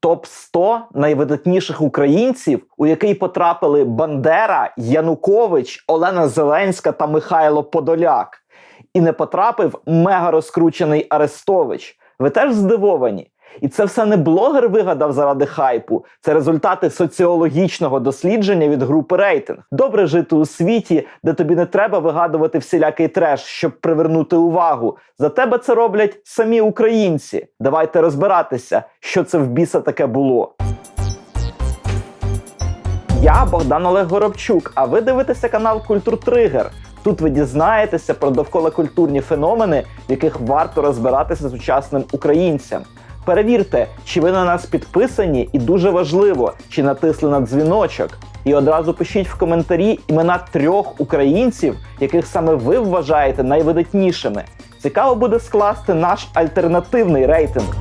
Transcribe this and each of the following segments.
топ 100 найвидатніших українців, у який потрапили Бандера, Янукович, Олена Зеленська та Михайло Подоляк. І не потрапив мега розкручений Арестович. Ви теж здивовані? І це все не блогер вигадав заради хайпу. Це результати соціологічного дослідження від групи рейтинг. Добре жити у світі, де тобі не треба вигадувати всілякий треш, щоб привернути увагу. За тебе це роблять самі українці. Давайте розбиратися, що це в біса таке було. Я Богдан Олег Горобчук, а ви дивитеся канал Культур Тригер. Тут ви дізнаєтеся про довкола культурні феномени, в яких варто розбиратися сучасним українцям. Перевірте, чи ви на нас підписані, і дуже важливо, чи натисли на дзвіночок. І одразу пишіть в коментарі імена трьох українців, яких саме ви вважаєте найвидатнішими. Цікаво буде скласти наш альтернативний рейтинг.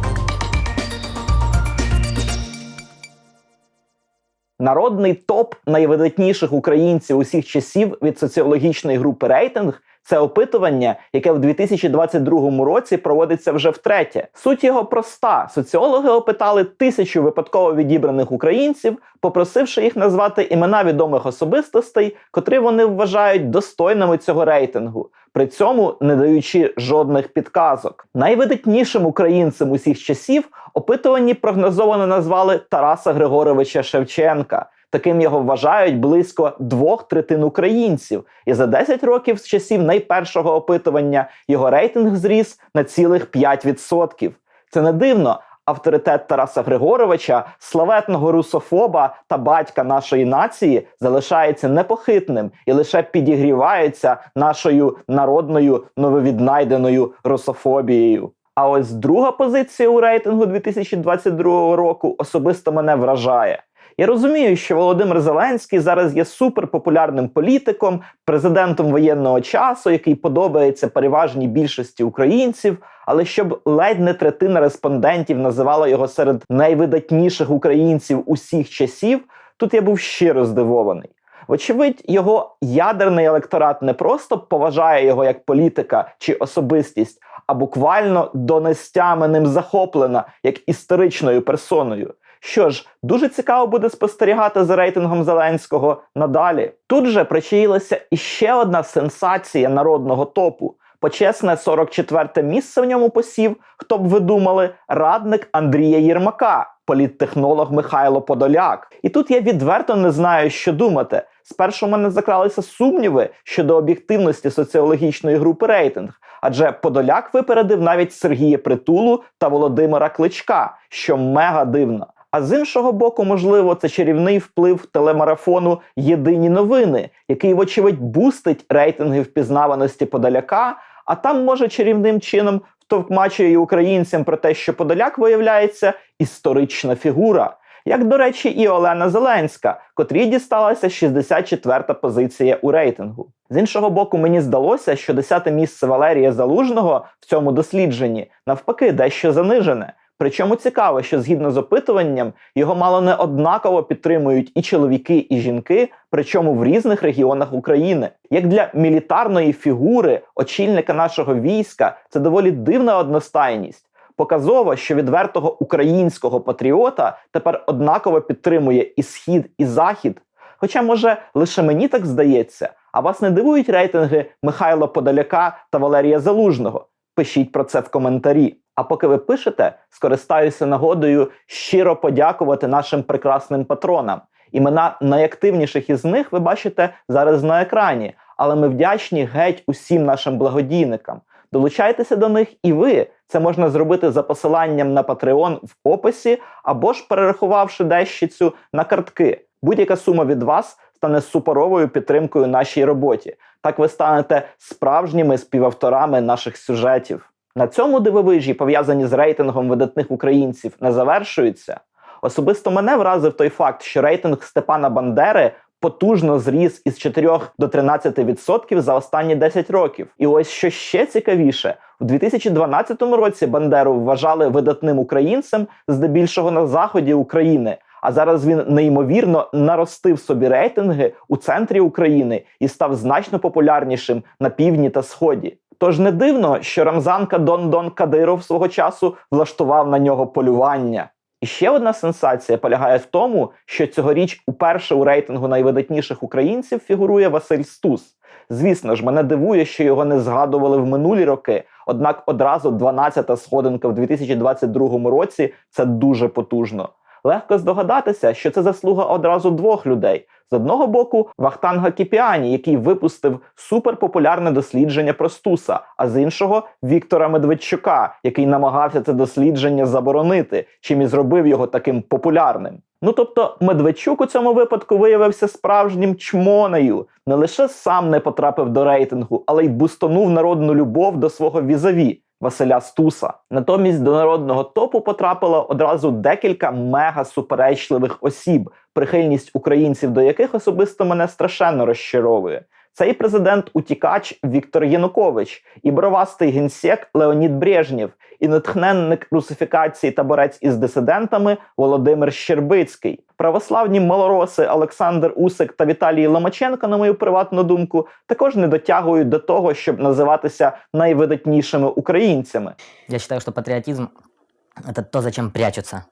Народний топ найвидатніших українців усіх часів від соціологічної групи рейтинг це опитування, яке в 2022 році проводиться вже втретє. Суть його проста: соціологи опитали тисячу випадково відібраних українців, попросивши їх назвати імена відомих особистостей, котрі вони вважають достойними цього рейтингу. При цьому не даючи жодних підказок. Найвидатнішим українцем усіх часів опитувані прогнозовано назвали Тараса Григоровича Шевченка. Таким його вважають близько двох третин українців, і за 10 років з часів найпершого опитування його рейтинг зріс на цілих 5%. Це не дивно. Авторитет Тараса Григоровича, славетного русофоба та батька нашої нації, залишається непохитним і лише підігрівається нашою народною нововіднайденою русофобією. А ось друга позиція у рейтингу 2022 року особисто мене вражає. Я розумію, що Володимир Зеленський зараз є суперпопулярним політиком, президентом воєнного часу, який подобається переважній більшості українців. Але щоб ледь не третина респондентів називала його серед найвидатніших українців усіх часів, тут я був щиро здивований. Вочевидь, його ядерний електорат не просто поважає його як політика чи особистість, а буквально донестями ним захоплена як історичною персоною. Що ж, дуже цікаво буде спостерігати за рейтингом Зеленського надалі. Тут же причаїлася іще одна сенсація народного топу. Почесне 44-те місце в ньому посів, хто б ви думали, радник Андрія Єрмака, політтехнолог Михайло Подоляк. І тут я відверто не знаю, що думати. Спершу в мене закралися сумніви щодо об'єктивності соціологічної групи рейтинг, адже Подоляк випередив навіть Сергія Притулу та Володимира Кличка, що мега дивно. А з іншого боку, можливо, це чарівний вплив телемарафону Єдині новини, який, вочевидь, бустить рейтинги впізнаваності Подоляка, а там може чарівним чином втовкмачує українцям про те, що Подоляк виявляється історична фігура. Як, до речі, і Олена Зеленська, котрій дісталася 64-та позиція у рейтингу. З іншого боку, мені здалося, що 10-те місце Валерія Залужного в цьому дослідженні навпаки дещо занижене. Причому цікаво, що згідно з опитуванням його мало не однаково підтримують і чоловіки, і жінки, причому в різних регіонах України. Як для мілітарної фігури, очільника нашого війська, це доволі дивна одностайність. Показово, що відвертого українського патріота тепер однаково підтримує і схід, і захід. Хоча, може, лише мені так здається, а вас не дивують рейтинги Михайла Подоляка та Валерія Залужного? Пишіть про це в коментарі. А поки ви пишете, скористаюся нагодою щиро подякувати нашим прекрасним патронам. Імена найактивніших із них ви бачите зараз на екрані, але ми вдячні геть усім нашим благодійникам. Долучайтеся до них і ви. Це можна зробити за посиланням на Patreon в описі або ж перерахувавши дещицю на картки. Будь-яка сума від вас стане суперовою підтримкою нашій роботі. Так ви станете справжніми співавторами наших сюжетів. На цьому дивовижі, пов'язані з рейтингом видатних українців, не завершуються. Особисто мене вразив той факт, що рейтинг Степана Бандери потужно зріс із 4 до 13% за останні 10 років. І ось що ще цікавіше, у 2012 році Бандеру вважали видатним українцем здебільшого на заході України. А зараз він неймовірно наростив собі рейтинги у центрі України і став значно популярнішим на півдні та сході. Тож не дивно, що Рамзанка Дон Дон Кадиров свого часу влаштував на нього полювання. І ще одна сенсація полягає в тому, що цьогоріч уперше у рейтингу найвидатніших українців фігурує Василь Стус. Звісно ж, мене дивує, що його не згадували в минулі роки. Однак одразу 12-та сходинка в 2022 році це дуже потужно. Легко здогадатися, що це заслуга одразу двох людей. З одного боку, Вахтанга Кіпіані, який випустив суперпопулярне дослідження про Стуса, а з іншого Віктора Медведчука, який намагався це дослідження заборонити, чим і зробив його таким популярним. Ну тобто, Медведчук у цьому випадку виявився справжнім чмонею. Не лише сам не потрапив до рейтингу, але й бустонув народну любов до свого візаві. Василя Стуса. Натомість до народного топу потрапило одразу декілька мега суперечливих осіб, прихильність українців до яких особисто мене страшенно розчаровує. Це і президент утікач Віктор Янукович, і бровастий генсек Леонід Брежнєв, і натхненник русифікації та борець із дисидентами Володимир Щербицький. Православні малороси Олександр Усик та Віталій Ломаченко, на мою приватну думку, також не дотягують до того, щоб називатися найвидатнішими українцями. Я считаю, что патриотизм – это то, зачем прячутся.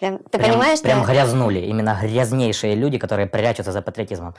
Прям, ты прям, понимаешь, прям что... грязнули. Именно грязнейшие люди, которые прячутся за патриотизмом.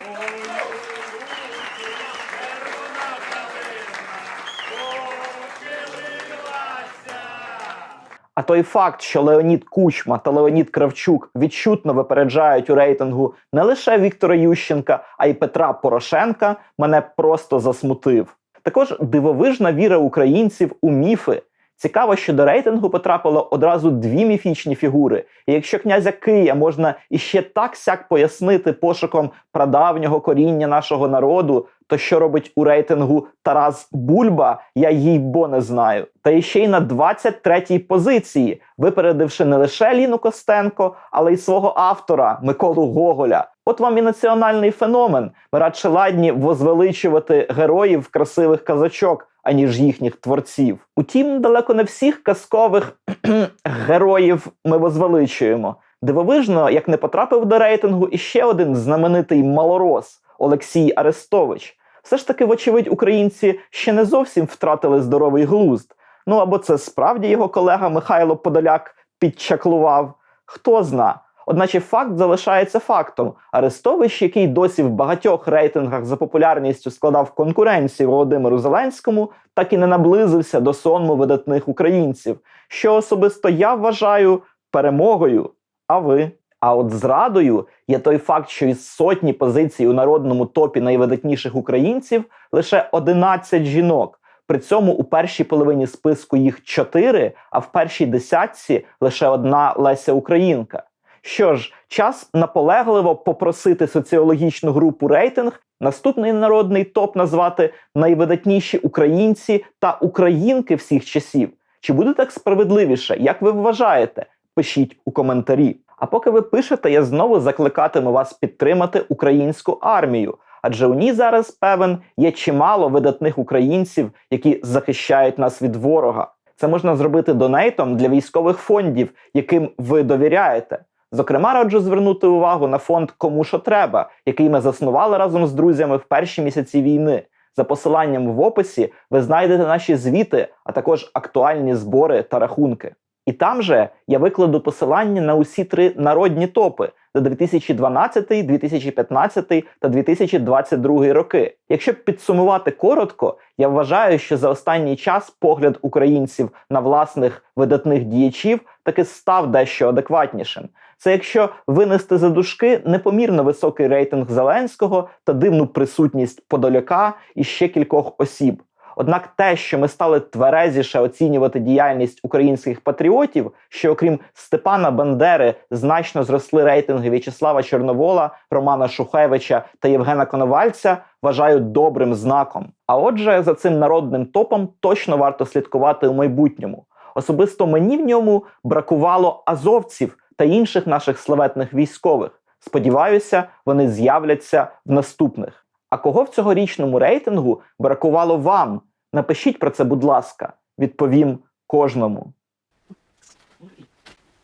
А той факт, що Леонід Кучма та Леонід Кравчук відчутно випереджають у рейтингу не лише Віктора Ющенка, а й Петра Порошенка, мене просто засмутив. Також дивовижна віра українців у міфи. Цікаво, що до рейтингу потрапило одразу дві міфічні фігури. І якщо князя Кия можна іще так сяк пояснити пошуком прадавнього коріння нашого народу, то що робить у рейтингу Тарас Бульба, я їй бо не знаю. Та іще й на 23-й позиції, випередивши не лише Ліну Костенко, але й свого автора Миколу Гоголя. От вам і національний феномен. Ми радше ладні возвеличувати героїв красивих казачок, аніж їхніх творців. Утім, далеко не всіх казкових героїв ми возвеличуємо. Дивовижно, як не потрапив до рейтингу іще один знаменитий малорос Олексій Арестович. Все ж таки, вочевидь, українці ще не зовсім втратили здоровий глузд. Ну або це справді його колега Михайло Подоляк підчаклував. Хто зна. Одначе факт залишається фактом. Арестович, який досі в багатьох рейтингах за популярністю складав конкуренцію Володимиру Зеленському, так і не наблизився до сонму видатних українців, що особисто я вважаю перемогою. А ви? А от зрадою є той факт, що із сотні позицій у народному топі найвидатніших українців лише 11 жінок. При цьому у першій половині списку їх 4, а в першій десятці лише одна Леся Українка. Що ж, час наполегливо попросити соціологічну групу рейтинг наступний народний топ назвати найвидатніші українці та українки всіх часів. Чи буде так справедливіше? Як ви вважаєте? Пишіть у коментарі. А поки ви пишете, я знову закликатиму вас підтримати українську армію, адже у ній зараз певен є чимало видатних українців, які захищають нас від ворога. Це можна зробити донейтом для військових фондів, яким ви довіряєте. Зокрема, раджу звернути увагу на фонд Кому що треба, який ми заснували разом з друзями в перші місяці війни. За посиланням в описі ви знайдете наші звіти, а також актуальні збори та рахунки. І там же я викладу посилання на усі три народні топи за 2012, 2015 та 2022 роки. Якщо підсумувати коротко, я вважаю, що за останній час погляд українців на власних видатних діячів таки став дещо адекватнішим. Це якщо винести за дужки непомірно високий рейтинг Зеленського та дивну присутність Подоляка і ще кількох осіб. Однак те, що ми стали тверезіше оцінювати діяльність українських патріотів, що окрім Степана Бандери значно зросли рейтинги В'ячеслава Чорновола, Романа Шухевича та Євгена Коновальця, вважаю добрим знаком. А отже, за цим народним топом точно варто слідкувати у майбутньому. Особисто мені в ньому бракувало азовців та інших наших славетних військових. Сподіваюся, вони з'являться в наступних. А кого в цьогорічному рейтингу бракувало вам? Напишіть про це, будь ласка, відповім кожному.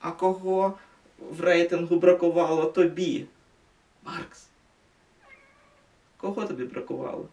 А кого в рейтингу бракувало тобі? Маркс. Кого тобі бракувало?